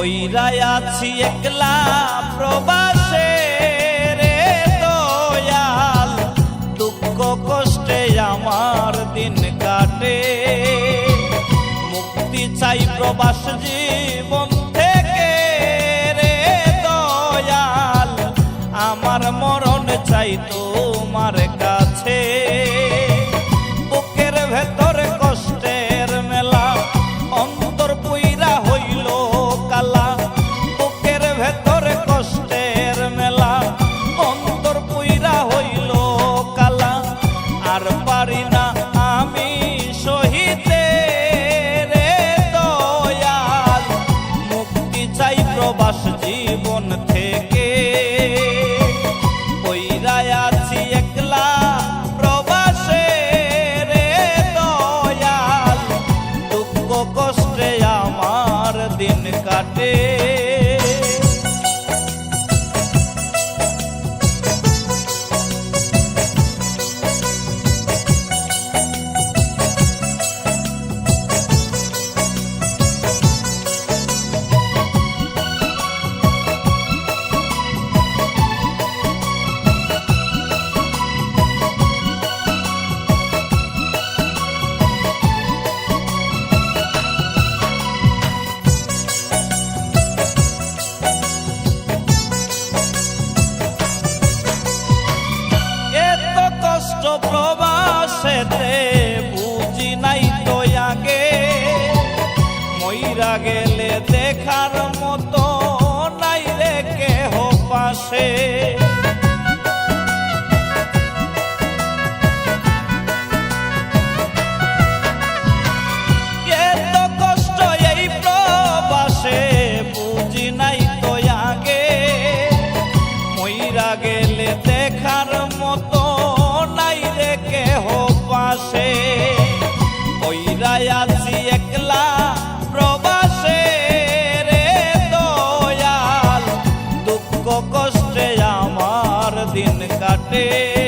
পইরাই আছি একলা প্রবাসে রে দয়াল। দুঃখ কষ্টে আমার দিন কাটে। মুক্তি চাই প্রবাস জীবন থেকে রে দয়াল। আমার মরণ চাই তোমার কা poco say রে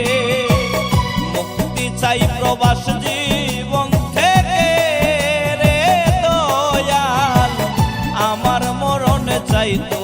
মুক্তি চাই প্রবাস জীবন থেকে। রে দয়াল আমার মরণ চাই তো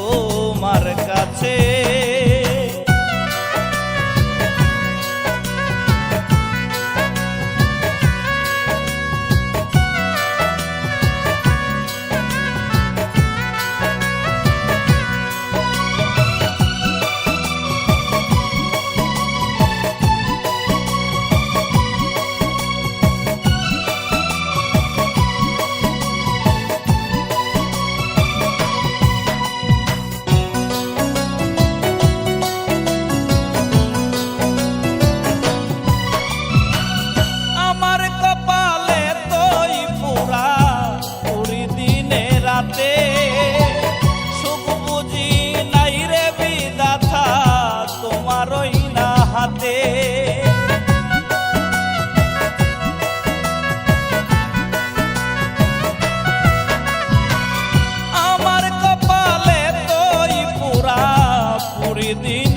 beneath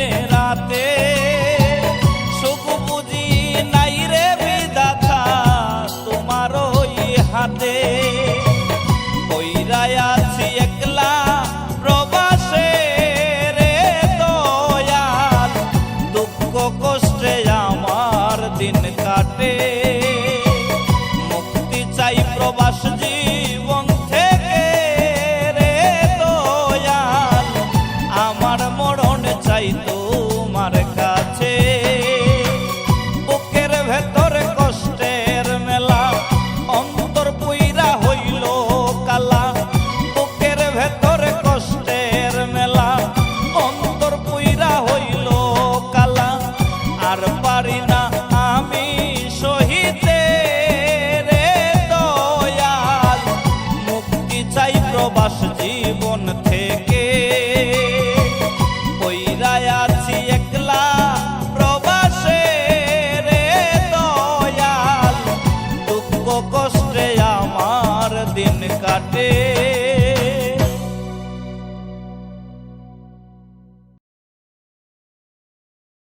on the table.